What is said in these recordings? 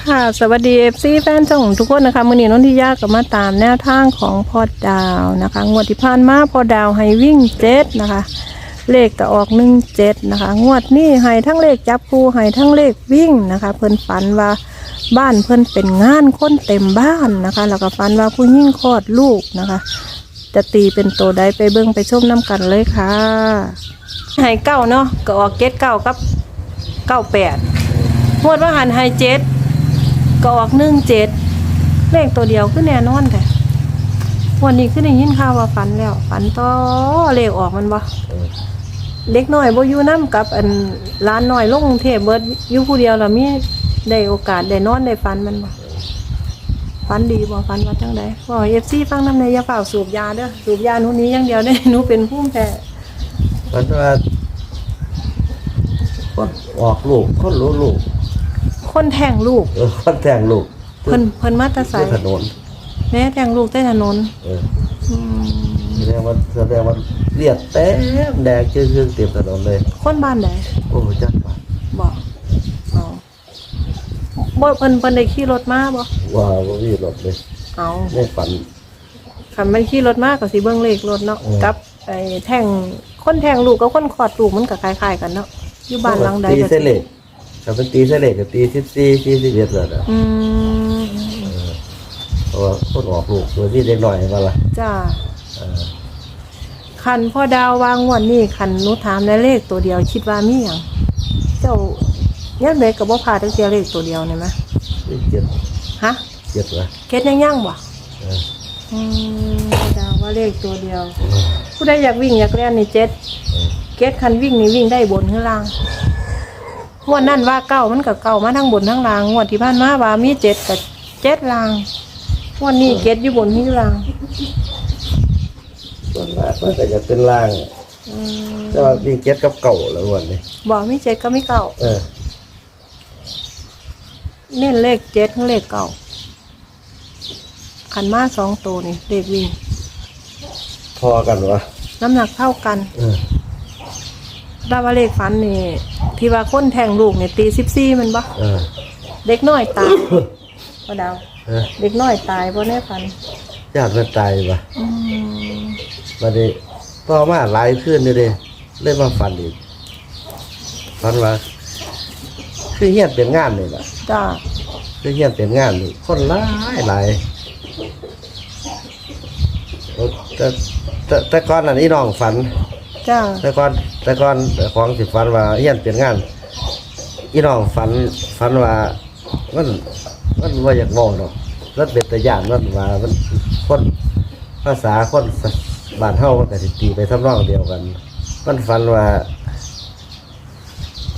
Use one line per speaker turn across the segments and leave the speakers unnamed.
ค่ะ สวัสดีเอฟซีแฟนช่องทุกคนนะคะมือนี้นนทิยาก็มาตามแนวทางของพอดาวนะคะ งวดที่ผ่านมาพอดาวให้วิ่งเจ็ดนะคะ เลขก็ออกหนึ่งเจ็ดนะคะ งวดนี้ให้ทั้งเลขจับคู่ให้ทั้งเลขวิ่งนะคะ เพิ่นฝันว่าบ้านเพิ่นเป็นงานคนเต็มบ้านนะคะ แล้วก็ฝันว่าผู้ยิ่งคลอดลูกนะคะ จะตีเป็นตัวใดไปเบิ่งไปชมน้ำกันเลยค่ะให้เก้าเนาะก็ออกเจ็ดเก้ากับเก้าแปดงวดว่าหันให้เจ็ด ก็ออกหนึ่งเจ็ดเลขตัวเดียวคือแน่นอนแต่วันนี้คือได้ยินข่าวว่าฝันแล้ว ฝันต่อเลขออกมันบ่เด็กน้อยบ่อยู่น้ำกับ อันร้านน้อยลงกรุงเทพเบิดอยู่ผู้เดียวแล้วมีได้โอกาสได้นอนได้ฝันมันบ่ฝันดีบ่ฝันว่าจังไดบ่เอฟซีฟังน้ำในยาเฝ้าสูบยาเด้อสูบยาหนูนี้อย่างเดียวเด้หนูเป็นภูมิแพ้
มันว่าคนออกลูกคนรู้ลูก
คนแทงลูก
เออคนแต่งลูก
เพิ่นเพิ่นมาแตะไส
ที่ถนน
แม่แทงลูกใต้ถนน
เออ
อืม
แสดงว่าแสดงว่าเลียดเต็มแดงชื่อชื่อเต็มถนนเลย
คนบ้านไหน
โอ้จักว่า
บอกเอาบ่เพิ่นเพิ่นได้ขี่รถมาบ่
ว่าว่ามีรถเลย
เอา
ไม่ฝัน
คันมันขี่รถมาก็สิเบิ่งเลขรถเนาะ
เออ
กับไอ้แท่งคนแทงลูกกับคนขอดลูกมันก็คล้ายๆกันเนาะอยู่บ้านหลังใด
ตี
ก็
เสเลก ถ้าเป็นตีเสเลกกับตีสิบสี่สี่สิบเอ็ดเลยนะ
อืม
เพราะว่าคนออกลูกตัวที่เด็กหน่อยมาละ
จ้า
เออ
คันพ่อดาววางงวันนี้คันหนูถามในเลขตัวเดียวคิดว่ามีหยังเจ้าเนี่ยเด็กก็บ่พลาดตั้งแต่เลขตัวเดียวนี่มั้ย
เจ็ด
ฮะ
เจ็ดละ
เก็ดยังยังบ่
เออ
อืมพ่อดาวว่าเลขตัวเดียว ผู้ใดอยากวิ่งอยากเล่นนี่เจ็ด
เออ
เกตคันวิ่งนี่วิ่งได้บนข้างล่าง งวดนั่นว่าเก้ามันกับเก้ามาทั้งบนทั้งล่างงวดที่ผ่านมาว่ามีเจ็ดกับเจ็ดล่างงวดนี้เกตอยู่บนที่ล่าง
ส่วนมากมันก็จะเป็นล่าง
อืม
แต่ว่ามีเจ็ดกับเก่าแล้ววันนี้
บอกมีเจ็ดก็ไม่เก้า
เออ
เน้นเลขเจ็ดทั้งเลขเก้าขันมาสองตัวนี่เลขวิ่ง
พอกันวะ
น้ำหนักเท่ากัน
เออ
แต่ว่าเลขฟันนี่ที่ว่าค้นแทงลูกเนี่ยตีสิบสี่มันบ่
เออ
เด็กน้อยตายก็ดาว
เออ
เด็กน้อยตายเพราะแน่ฟัน
ญาติมันตายปะ
อืม
มาดิต่อมาหลายขึ้นเลยเด้เล่นมาฝันอีกฝันว่า คือเฮียนเป็นงานเลยล่ะ
จ้า
คือเฮียนเป็นงานนี่คนหลายหลายโอ้แต่แต่แต่ก่อนอันนี้น้องฝัน
จ้า
แต่ก่อนแต่ก่อนของสิฝันว่าเฮียนเป็นงานอีน้องฝันฝันว่ามันมันว่าอยากบอกดอกมันเป็นตะยานมันว่ามันคนภาษาคนบ้านเฮามันก็สิตีไปทำนองเดียวกัน มันฝันว่า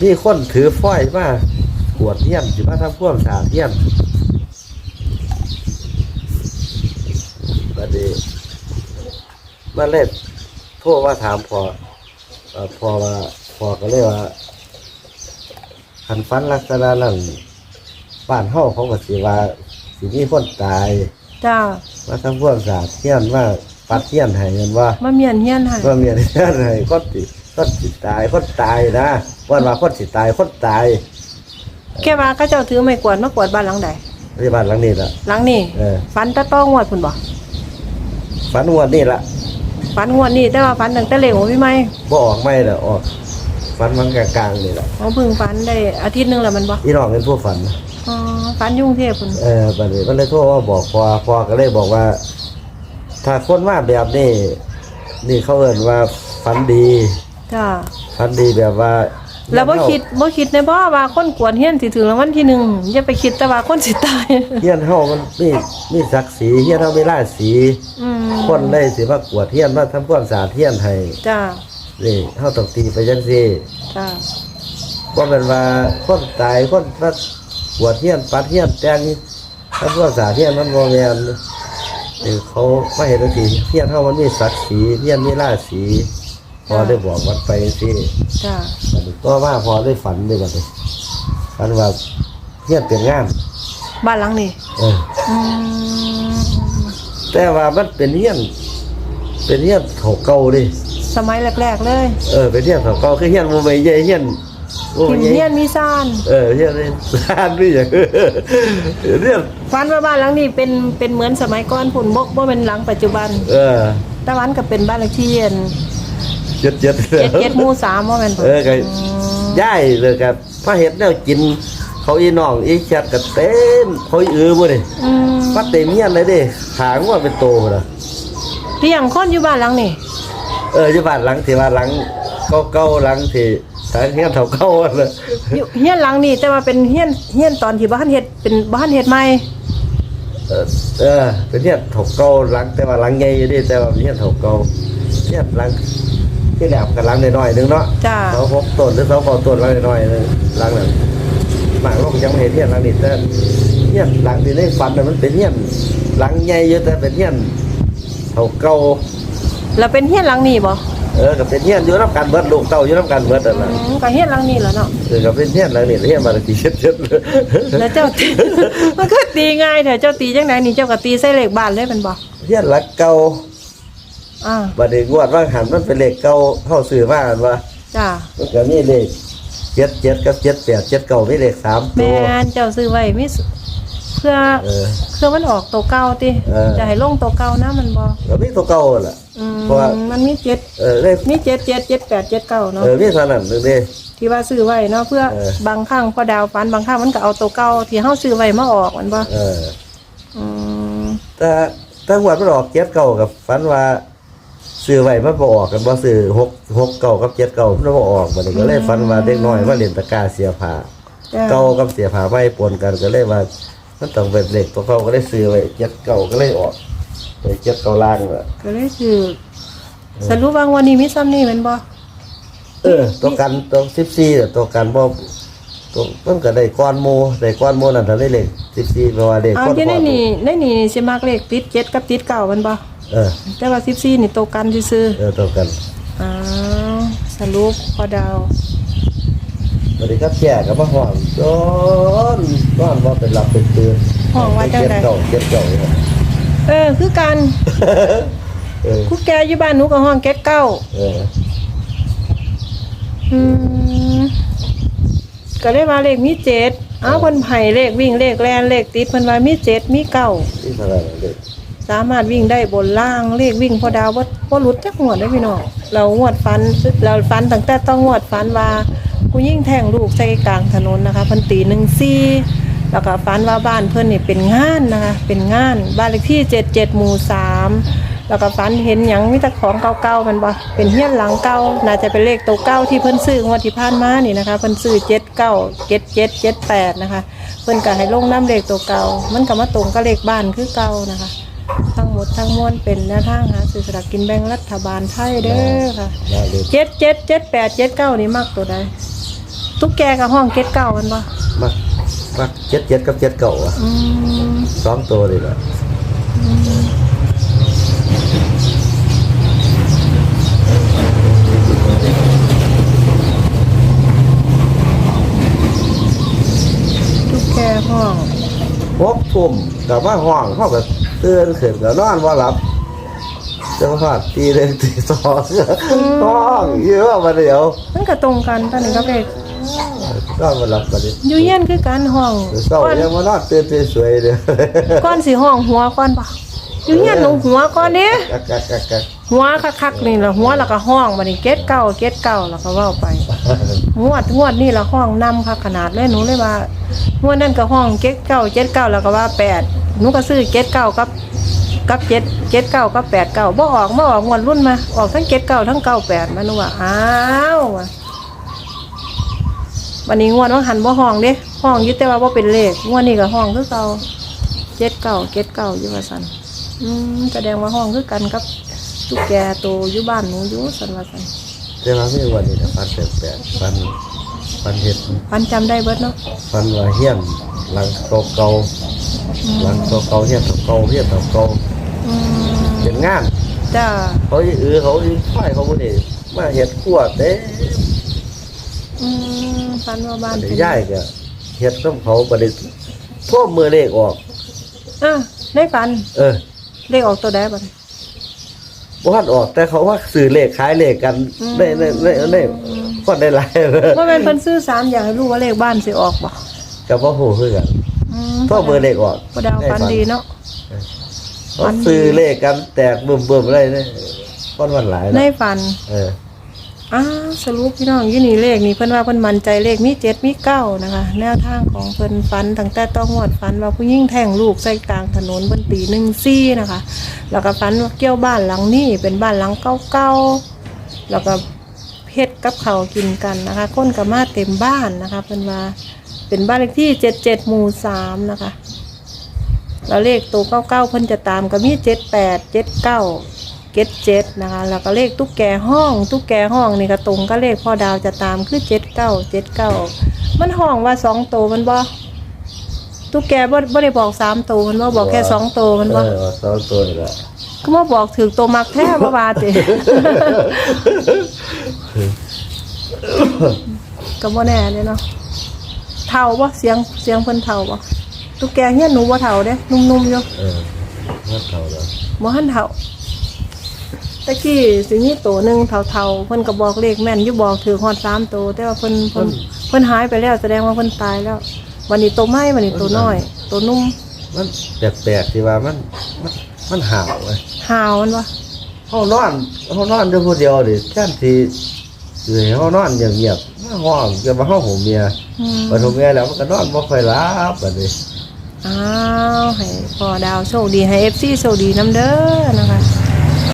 มีคนถือฝ้อยมากวดเทียนสิมาทำพ่วงสาเทียนบัดนี้มาเล่น โทรมาถามพอเอ่อพอว่าพอก็เลยว่าขันฟันลักษณะนั้นบ้านเฮาเขาก็สิว่าสิมีคนตาย
จ้า
มาทำพ่วงสาเทียนมาปัดเทียนให้เงินว่า
มาเมียนเฮียนให้
ว่าเมียนี่อะไรคนสิคนสิตายคนตายนะวันว่าคนสิตายคนตาย
แค่ว่าก็เจ้าถือไม่กวาดมากวาดบ้านหลังใด
ที่บ้านหลังนี้ละ
หลังนี้
เออ
ฝันตะต้องงวดพุ่นบ่
ฝันงวันนี้ละ
ฝันงวดนี้แต่ว่าฝันตั้งแต่เล็กของพี่ไม่
บ่ออกไม่ละออกฝันมันกลางๆนี่ละ
เขาเพิ่งฝันได้อาทิตย์หนึงแล้วมันบ่
อีน้องเป็นผู้ฝัน
อ๋อฝันอยุ่กรุงเทพพุ่น
เออบัดนี้มันเลยโทรว่าบอกพอพอก็เลยบอกว่า ถ้าคนมาแบบนี้นี่เขาเอิ้นว่าฝันดี
จ้า
ฝันดีแบบว่า
แล้วบ่คิดบ่คิดในบ่ว่าคนกวดเฮียนสิถึงรางวัลที่หนึ่งอย่าไปคิดแต่ว่าคนสิตาย
เฮียนเฮามันมีมีศักดิ์ศรีเฮียนเฮามีราศี
อืม
คนเลยสิมากวดเฮียนมาทำความสะอาดเฮียนให้
จ้า
นี่เฮาต้องตีไปจังซี่
จ้า
บ่แม่นว่าคนตายคนมาบวชเฮียนปัดเฮียนแต่งทำความสะอาดเฮียนมันบ่แม่นนี่เขามาเห็นจังซี่เฮียนเฮามันมีศักดิ์ศรีเฮียนมีราศี พอได้บอกวัดไปจังซี่
จ้า
บัดนี้ก็ว่าพอได้ฝันด้วยบัดนี้ฝันว่าเฮียนเป็นงาน
บ้านหลังนี้
เออ
อืม
แต่ว่ามันเป็นเฮียนเป็นเฮียนเก่าๆเดิ
สมัยแรกๆเลย
เออเป็นเฮียนเก่าๆคือเฮียนบ่ใหม่ใหญ่เฮียนโอ้
ทิม
ย
เฮียนมีซ่าน
เออเฮียนี่ร้านนี่อย่างเรื่อง
ฟันว่าบ้านหลังนี้เป็นเป็นเหมือนสมัยก่อนพุ่นบกบ่เป็นหลังปัจจุบัน
เออ
ตะวันก็เป็นบ้านเลขที่เย็น
เจ็ดเจ็ด
เจ็ดเจ็ดหมู่สามว่าแม่นบ่
เออก็ย่ายเลยครับพระเห็ดแนวกิน เขาอีน้องอีแคทก็เต็มเขาอีอือบ่ดิ
อืม
ปัดเต็มเมียนเลยเดิหางว่าเป็นโตบ่ล่ะ
เลี้ยงคนอยู่บ้านหลังนี่
เอออยู่บ้านหลังที่ว่าหลังเก่าๆหลังที่ทางเฮียนเฒ่าเก่าอะเลย
อยู่เฮียนหลังนี่แต่ว่าเป็นเฮียนเฮียนตอนที่บ้านเฮ็ดเป็นบ้านเฮ็ดใหม่
เออเออเป็นเฮียนเฒ่าเก่าหลังแต่ว่าหลังใหญ่อยู่ดิแต่ว่าเป็นเฮียนเฒ่าเก่าเฮียนหลัง ที่แหลมกับหลังน้อยๆนึงเนาะ
จ้า
เสาหกต้นหรือเสาเก้าต้นหลังน้อยๆนึงหลังนั้นหมางลงยังไม่เห็นเฮียนหลังนี้แต่เฮียนหลังที่ในฝันน่ะมันเป็นเฮียนหลังใหญ่อยู่แต่เป็นเฮียนเฒ่าเก่า
แล้วเป็นเฮียนหลังนี่บ่
เออก็เป็นเฮียนอยู่นํกันเบิดลูกเต้าอยู่นํกันเบิดนั่นน่ะ
อืมก็เฮียนหลังนี่แหละเนาะ
เออก็เป็นเฮียนหลังนี้เฮียนมาละกี่เช็ดเช็ดเลย
แล้วเจ้าตี มันก็ตีง่ายแต่เจ้าตีจังไดนี่เจ้าก็ตีใส่เลขบ้านเลยเป็นบ่
เฮียนหลังเก่า
อ่า
บัดนี้งวดว่าหันมันเป็นเลขเก่าเข้าซื้อมาอันว่า
จ้า
มันก็มีเลขเจ็ดเจ็ดกับเจ็ดแปดเจ็ดเก้ามีเลขสามตั
แม่
วน
เจ้าซื้อไว้มีสเพื่อ
เออ
เพื่อมันออกตัวเก่าติ
เออ
จะให้ลงตัวเก่านะมันบ่
ก็มีตัวเก่าแหละ
อืม
เพราะว่า
มันมีเจ็ด
เออเลข
มีเจ็ดเจ็ดเจ็ดแปดเจ็ดเก้าเนาะ
เออมีเท่านั้นนึงเด้
ที่ว่าซื้อไว้เนาะเพื่อ
เออ
บางครั้งพอดาวฟันบางครั้งมันก็เอาตัวเก่าที่เฮาซื้อไว้มาออกมันบ่
เออ
อืม
แต่ถ้างวดมันออกเจ็ดเก้ากับฝันว่า ซื้อไว้มันบ่ออกกันบ่ซื้อหกหกเก้ากับเจ็ดเก้ามันบ่ออกบัดนี้ก็เลยฝันว่าเด็กน้อยมาเล่นตะกร้าเสียผ้า
จ้ะ
เก่ากับเสียผ้าไม่ปนกันก็เลยว่า มันต้องเป็นเลขตัวเก่าก็เลยซื้อไว้เจ็ดเก้าก็เลยออกไปเจ็ดเก้าล่างน่ะ
ก็เลยคือสรุปว่าวันนี้มีซ้ำนี่แม่นบ่
เออ ตัวกันตัวสิบสี่ตัวกันบ่ตัวมันก็ได้ก้อนโมได้ก้อนโมนั่นถ้าได้เลขสิบสี่เพราะว่าเลข
เอา
ก้อน
ที่ใน
ก้อน
นี่ในนี่สิมักเลขติดเจ็ดกับติดเก้ามันบ่
เออ
แต่ว่า14นี่ตัวกันซื่อ
เออตัวกัน
ๆอ้าวสรุปพอดาว
สวัสดีครับแก่กับมาห้องจนก้อนว่าเป็นหลับเป็นตื่น
ห้องว่าจัง
เจ็ด
ได
เก่าเจ็ดเก่าอยู่ครับ
เออ คือกัน
เออ
คุกแกอยู่บ้านหนูก็ห้องเก็ดเก้า
เออ
อืมก็เลยว่าเลขมีเจ็ดอ้าวเพิ่นไผ่เลขวิ่งเลขแลนเลขติดเพิ่นว่ามีเจ็ดมีเก้า
ที่เท่าไหร่เด็ก
สามารถวิ่งได้บนล่างเลขวิ่งพอดาวว่าว่าหลุดจักงวดได้พี่น้องเรางวดฟันเราฟันตั้งแต่ต้องงวดฟันว่ากูยิ่งแทงลูกใส่กลางถนนนะคะพันตีหนึ่งซี่แล้วก็ฟันว่าบ้านเพื่อนนี่เป็นงานนะคะเป็นงานบ้านเลขที่เจ็ดเจ็ดหมู่สามแล้วก็ฟันเห็นหยังมิตรของเก่าๆมันบ่เป็นเฮี้ยนหลังเก่าน่าจะเป็นเลขตัวเก้าที่เพิ่นซื้องวดที่ผ่านมานี่นะคะเพิ่นซื้อเจ็ดเก้าเจ็ดเจ็ดเจ็ดแปดนะคะ เพิ่นก็ให้ลงน้ำเลขตัวเก่ามันก็มาตรงกับเลขบ้านคือเก่านะคะ ดทั้งมวลเป็นแนวทางหาซื้อสลากกินแบ่งรัฐบาลไทยเด้อค่ะ
น่าเด็ก
เจ็ดเจ็ดเจ็ดแปดเจ็ดเก้านี่มากตัวใดตุ๊กแกกับห้องเจ็ดเก้ามันปะ
มักมักเจ็ดเจ็ดกับเจ็ดเก่าอะ
อืม
สองตัวเลยแหละ
ตุ๊กแกห้อง
พกทุ่มกับว่าห้องเข้ากับเตือนขึ้นกับนอนว่าหลับจะมาหอดตีเลยตีสองห้องเยอะมาเดียว
มันก็ตรงกันตอนนี้ก็เลข
นอนมาหลับมาดิ
อยู่เย็นคือกันห้อง
เศร้า
ก้อน
ยังมานอนตื่นสวยๆเลย
ก้อนสีห้องหัวก้อนปะอยู่เย็นลงหัวก้อนเด้
กักกักกักกัก
หัวคักๆนี่ละหัวแล้วก็ห้องมานี่เก็ดเก้าเก็ดเก้าแล้วก็เว้าไปงวดงวดนี่ละห้องนำค่ะขนาดเลยหนูเลยว่างวดนั่นก็ห้องเจ็ดเก้าเจ็ดเก้าแล้วก็ว่าแปด หนูก็ซื้อเจ็ดเก้ากับกับเจ็ดเจ็ดเก้ากับแปดเก้าบ่ออกบ่ออกงวดรุ่นมา ออกทั้งเจ็ดเก้าทั้งเก้าแปดมาหนูว่าอ้าวว่ะวันนี้งวดว่าหันบ่ห้องเด้ห้องอยึดแต่ว่าบ่เป็นเลขงวดนี้ก็ห้องคือเก่าเจ็ดเก้าเจ็ดเก้าอยู่ว่าสันอืมแสดงว่าห้องคือกันกับตุ๊กแกโตอยู่บ้านหนูอยู่สันว่าสัน
แต่ว่าไม่วันนี้นะฟันแปลกๆฟันฟันเห็ด
พันจำได้เบิดเนาะ
ฟันว่าเฮี้ยนหลังเก่าๆ หลังเก่าๆเฮี้ยนเก่าๆเฮี้ยนเก่า
อืม
ๆเป็นงาน
จ้า
เขาอีเออเขาอีฝ่ายเขาบ่ได้มาเฮ็ดขวดเด้
อืมพันว่าบ้าน
ได้
เป็น
ย้ายก็เฮ็ดน้ำเขาบ่ได้ท่วมมือเลขออก
อะได้ฝัน
เออ
เลขออกตัวใดบ้าง
บ่ทันออกแต่เขาว่าซื้อเลขขายเลขกันในในในในคนได้หลายเลย
ว่าแม่นเพิ่นซื้อสามอย่างให้รู้ว่าเลขบ้านสิออกบ่
กับว่าฮู้คือกัน
อื ม
โทรเบอร์เลขออก
พ่อดาวฟันดีเนาะ
เขาซื้อเลขกันแตกบึ้มๆเลยเนี่ยคนวันหลาย
ใน
นะ
ฝัน
เออ
อ้าวสรุปพี่น้องยี่นี่เลขนี่เพิ่นว่าเพิ่นมั่นใจเลขมีเจ็ดมีเก้านะคะ แนวทางของเพิ่นฝันตั้งแต่ต้องงวดฝันว่าผู้หญิงแทงลูกใส่กลางถนนบนตีหนึ่งซี่นะคะ แล้วก็ฝันว่าเกี่ยวบ้านหลังนี้เป็นบ้านหลังเก่าๆแล้วก็เฮ็ดกับเขาวกินกันนะคะคนก็มาเต็มบ้านนะคะเพิ่นว่า เป็นบ้านเลขที่เจ็ดเจ็ดหมู่สามนะคะ แล้วเลขตัวเก้าเก้าเพิ่นจะตามก็มีเจ็ดแปดเจ็ดเก้าเจ็ดเจ็ดนะคะ แล้วก็เลขตุ๊กแกห้อง ตุ๊กแกห้องนี่ก็ตรงก็เลขพ่อดาวจะตามคือเจ็ดเก้าเจ็ดเก้ามันห้องว่าสองตัวมันบ่ตุ๊กแกบ่บ่ได้บอกสามตัวมันบ่บอกแค่สองตัวมันบ่
เออสองตัวนี่แหละ
ก็มาบอกถือตัวมักแท้บ่บาติก็บ่แน่เด้เนาะ เท่าบ่เสียงเสียงเพิ่นเท่าบ่ตุ๊กแกเฮียนหนูบ่เท่าเด้นุ่มๆอยู่
เออว่าเท่าแล้ว
บ่หันเท่าตะกี้สิมีตัวหนึงเท่าๆเพิ่นก็บอกเลขแม่นอยู่บอกถือฮอดสามตัวแต่ว่าเพิ่นเพิ่นเพิ่นหายไปแล้วแสดงว่าเพิ่นตายแล้ววันนี้ตัวใหม่วันนี้ตัวน้อย ตัวนุ่ม
มันแปลกๆที่ว่ามันมันมันห่าวเลย
หาวมันวะ
ห้องนอนห้องนอนอยู่คนเดียวดิแค่ที่อยู่ในห้องนอนเงียบๆมาห้องจะมาห้องหัวเมีย
อืม
พอหัวเมียแล้วมันก็นอนบ่ค่อยหลับแบบนี้
อ้าวให้พอดาวโชคดีให้ FC โชคดีน้ำเด้อนะคะ